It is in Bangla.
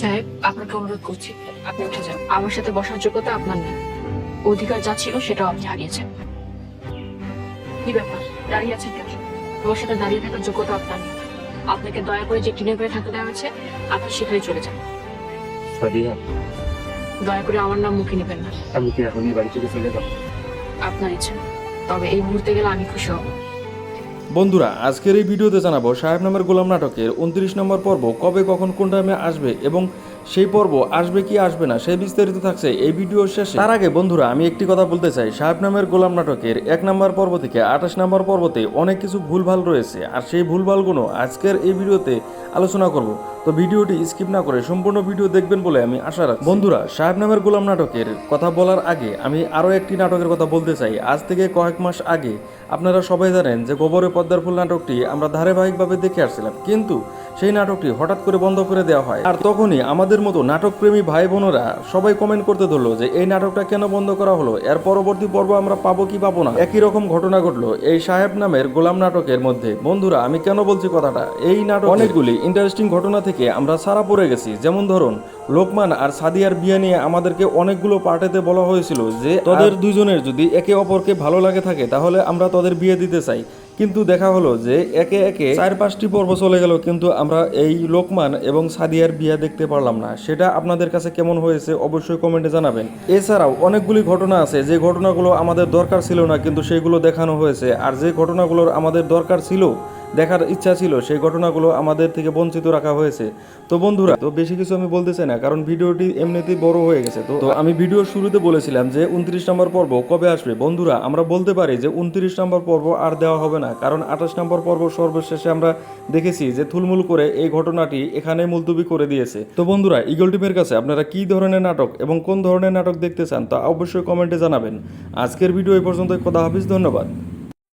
সাহেব আপনাকে অনুরোধ করছি আপনি উঠে যান। আমার সাথে বসার যোগ্যতা আপনার নেই। অধিকার যা ছিল সেটাও আপনি হারিয়েছেন। কি ব্যাপার? দাঁড়িয়ে আছেন কেন? আমার সাথে দাঁড়িয়ে থাকার যোগ্যতা আপনার নেই। আপনাকে দয়া করে যে টিনের ঘরে থাকতে দেওয়া হয়েছে আপনি সেখানে চলে যান। সাদিয়া। দয়া করে আমার নাম মুখে নেবেন না। আমি কি এখনই বাড়ি থেকে চলে যাব? আপনার ইচ্ছা। তবে এই মুহূর্তে গেলে আমি খুশি হব। বন্ধুরা, আজকের এই ভিডিওতে জানাব সাহেব নামের গোলাম নাটকের উনত্রিশ নম্বর পর্ব কবে কখন কোন টাইমে আসবে এবং সেই পর্ব আসবে কি আসবে না সেই বিস্তারিত থাকছে এই ভিডিও শেষে। তার আগে বন্ধুরা, আমি একটি কথা বলতে চাই। সাহেব নামের গোলাম নাটকের এক নম্বর পর্ব থেকে আঠাশ নম্বর পর্বতে অনেক কিছু ভুলভাল রয়েছে। আর সেই ভুলভালগুলো আজকের এই ভিডিওতে আলোচনা করব। তো ভিডিওটি স্কিপ না করে সম্পূর্ণ ভিডিও দেখবেন বলে আমি আশা রাখি বন্ধুরা, সাহেব নামের গোলাম নাটকের কথা বলার আগে আমি আরও একটি নাটকের কথা বলতে চাই। আজ থেকে কয়েক মাস আগে আপনারা সবাই জানেন যে গোবরে পদ্মার ফুল নাটকটি আমরা ধারাবাহিকভাবে দেখে আসছিলাম। কিন্তু সেই নাটকটি হঠাৎ করে বন্ধ করে দেওয়া হয়। আর তখনই আমাদের মতো নাটকপ্রেমী ভাই বোনেরা সবাই কমেন্ট করতে ধরলো যে এই নাটকটা কেন বন্ধ করা হলো? এর পরবর্তী পর্ব আমরা পাবো কি পাবো না? একই রকম ঘটনা ঘটলো এই সাহেব নামের গোলাম নাটকের মধ্যে। বন্ধুরা আমি কেন বলছি কথাটা? এই নাটক অনেকগুলি ইন্টারেস্টিং ঘটনা থেকে আমরা সারা পড়ে গেছি। যেমন ধরুন লোকমান আর সাদিয়ার বিয়ে নিয়ে আমাদেরকে অনেকগুলো পার্টিতে বলা হয়েছিল যে তাদের দুজনের যদি একে অপরকে ভালো লাগে থাকে তাহলে আমরা তাদের বিয়ে দিতে চাই। কিন্তু দেখা হলো যে একে একে চার পাঁচটি পর্ব চলে গেল, কিন্তু আমরা এই লোকমান এবং সাদিয়ার বিয়া দেখতে পারলাম না। সেটা আপনাদের কাছে কেমন হয়েছে অবশ্যই কমেন্টে জানাবেন। এছাড়াও অনেকগুলি ঘটনা আছে, যে ঘটনাগুলো আমাদের দরকার ছিল না, কিন্তু সেগুলো দেখানো হয়েছে। আর যে ঘটনাগুলোর আমাদের দরকার ছিল দেখার ইচ্ছা ছিল, সেই ঘটনাগুলো আমাদের থেকে বঞ্চিত রাখা হয়েছে। তো বন্ধুরা, তো বেশি কিছু আমি বলতে চাই না, কারণ ভিডিওটি এমনিতেই বড় হয়ে গেছে। তো আমি ভিডিওর শুরুতে বলেছিলাম যে উনত্রিশ নম্বর পর্ব কবে আসবে? বন্ধুরা, আমরা বলতে পারি যে উনত্রিশ নম্বর পর্ব আর দেওয়া হবে না, কারণ আঠাশ নম্বর পর্ব সর্বশেষে আমরা দেখেছি যে থুলমুল করে এই ঘটনাটি এখানে মুলতুবি করে দিয়েছে। তো বন্ধুরা, ইগল টিমের কাছে আপনারা কি ধরনের নাটক এবং কোন ধরনের নাটক দেখতে চান তা অবশ্যই কমেন্টে জানাবেন। আজকের ভিডিও এই পর্যন্ত কথা হাফিজ, ধন্যবাদ।